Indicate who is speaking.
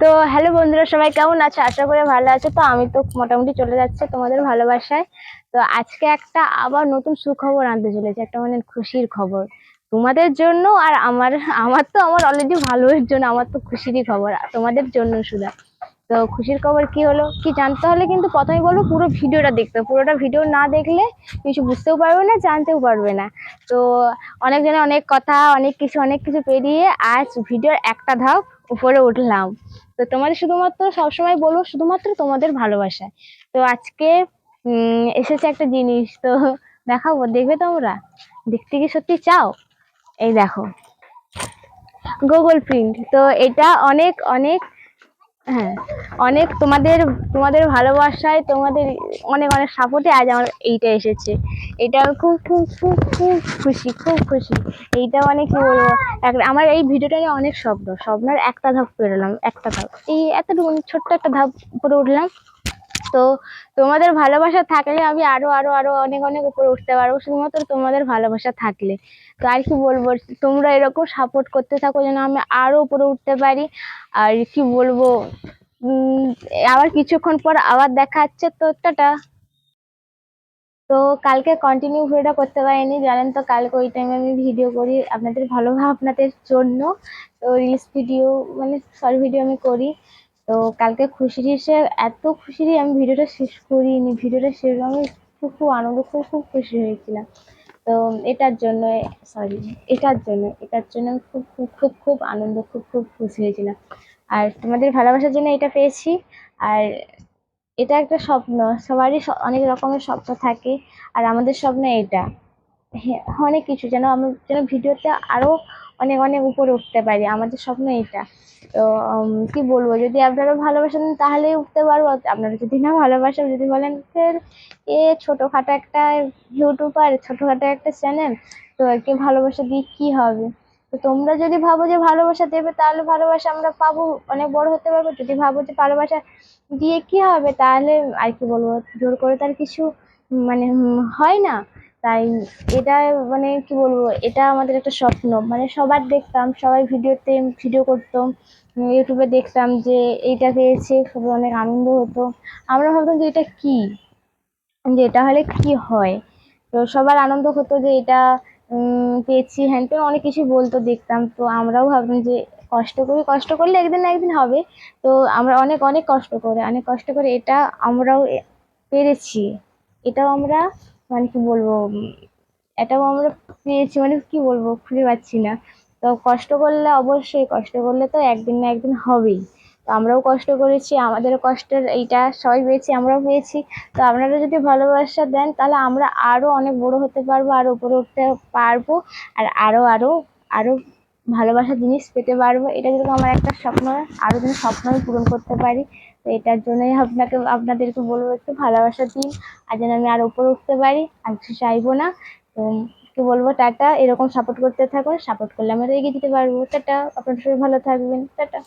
Speaker 1: তো হ্যালো বন্ধুরা, সবাই কেমন আছো? আশা করে ভালো আছো। তো আমি তো মোটামুটি চলে যাচ্ছে তোমাদের ভালোবাসায়। তো আজকে একটা আবার নতুন সুখবর আনতে চলেছে, একটা মানে খুশির খবর। তোমাদের জন্য আর আমার আমার তো আমার অলরেডি ভালোর জন্য, আমার তো খুশিরই খবর। তোমাদের জন্য শুধু তো খুশির খবর কি হলো, কি জানতে হলে কিন্তু প্রথমে বলব, পুরো ভিডিওটা দেখতে পুরোটা ভিডিও না দেখলে কিছু বুঝতেও পারবে না, জানতেও পারবে না। তো অনেকজনে অনেক কথা, অনেক কিছু অনেক কিছু পেরিয়ে আজ ভিডিওর একটা ধাপ উপরে উঠলাম। তো তোমাদের শুধুমাত্র সবসময় বলব শুধুমাত্র তোমাদের ভালোবাসায়। তো আজকে এসেছে একটা জিনিস, তো দেখাবো, দেখবে তোমরা? দেখতে কি সত্যি চাও? এই দেখো। গুগল প্রিন্ট তো এটা অনেক অনেক হ্যাঁ অনেক তোমাদের তোমাদের ভালোবাসায় তোমাদের অনেক অনেক সাপোর্টে আজ আমার এইটা এসেছে। এটা খুব খুব খুব খুব খুশি খুব খুশি। এইটা মানে কী বলব আমার এই ভিডিওটা নিয়ে অনেক স্বপ্ন, স্বপ্নের একটা ধাপ পেরোলাম, একটা ধাপ। এই এতটুকু, ছোট্ট একটা ধাপ করে উঠলাম। তো তোমাদের ভালোবাসা থাকলে আমি আরও আরও আরও অনেক অনেক উপরে উঠতে পারব, শুধুমাত্র তোমাদের ভালোবাসা থাকলে। তো আর কি বলব, তোমরা এরকম সাপোর্ট করতে থাকো যেন আমি আরও উপরে উঠতে পারি। আর কি বলব আবার কিছুক্ষণ পর আবার দেখা হচ্ছে, তো টাটা। তো কালকে কন্টিনিউ ভিডিওটা করতে পারিনি, জানেন তো কালকে ওই টাইমে আমি ভিডিও করি আপনাদের ভালো আপনাদের জন্য। তো রিলস ভিডিও মানে শর্ট ভিডিও আমি করি। তো কালকে খুশির হিসেবে এত খুশিরই আমি ভিডিওটা শেষ করিনি, ভিডিওটা শেষ আমি খুব খুব আনন্দ, খুব খুব খুশি হয়েছিলাম। তো এটার জন্য সরি এটার জন্য এটার জন্য আমি খুব খুব খুব খুব আনন্দ, খুব খুব খুশি হয়েছিলাম। আর তোমাদের ভালোবাসার জন্য এটা পেয়েছি। আর এটা একটা স্বপ্ন, সবারই অনেক রকমের স্বপ্ন থাকে। আর আমাদের স্বপ্ন এটা হ্যাঁ অনেক কিছু যেন আমি যেন ভিডিওতে আরও অনেক অনেক উপরে উঠতে পারি। আমাদের স্বপ্ন এটা। তো কি বলব? যদি আপনারা ভালোবাসেন তাহলেই উঠতে পারব। আপনারা যদি না ভালোবাসেন, যদি বলেন, ফের এ ছোটোখাটো একটা ইউটিউবার, ছোটোখাটো একটা চ্যানেল, তো একে ভালোবাসা দিয়ে কি হবে? তো তোমরা যদি ভাবো যে ভালোবাসা দেবে, তাহলে ভালোবাসা আমরা পাবো, অনেক বড় হতে পারব। যদি ভাবো যে ভালোবাসা দিয়ে কি হবে, তাহলে আর কি বলব? জোর করে তার কিছু মানে হয় না। তাই এটা মানে কি বলব, এটা আমাদের একটা স্বপ্ন। মানে সবার দেখতাম, সবাই ভিডিওতে ভিডিও করতো ইউটিউবে দেখতাম যে এইটা পেয়েছে সবাই অনেক আনন্দ হতো। আমরা ভাবতাম যে এটা কি? যে এটা হলে কি হয়? তো সবার আনন্দ হতো যে এটা পেয়েছি, হ্যান ত্যান অনেক কিছু বলতো দেখতাম। তো আমরাও ভাবতাম যে কষ্ট করি, কষ্ট করলে একদিন না একদিন হবে। তো আমরা অনেক অনেক কষ্ট করে, অনেক কষ্ট করে এটা আমরাও পেরেছি। এটাও আমরা মানে কি বলব এটাও আমরা পেয়েছি মানে কি বলব, খুঁজে পাচ্ছি না। তো কষ্ট করলে অবশ্যই, কষ্ট করলে তো একদিন না একদিন হবেই। তো আমরাও কষ্ট করেছি আমাদের কষ্টের এইটা সবাই পেয়েছি, আমরাও পেয়েছি। তো আপনারা যদি ভালোবাসা দেন, তাহলে আমরা আরও অনেক বড় হতে পারব, আরও উপরে উঠতে পারব, আর আরও আরও আরও ভালোবাসার জিনিস পেতে পারব। এটা যেরকম আমার একটা স্বপ্ন আরও যেন স্বপ্ন আমি পূরণ করতে পারি। তো এটার জন্যই আপনাকে, আপনাদেরকে বলব একটু ভালোবাসা দিন। আর যেন আমি আর উপরে উঠতে পারি, আর কিছু চাইব না। তো কি বলব, টাটা। এরকম সাপোর্ট করতে থাকুন। সাপোর্ট করলে আমরা এগিয়ে যেতে পারব। টাটা। আপনার সবাই ভালো থাকবেন। টাটা।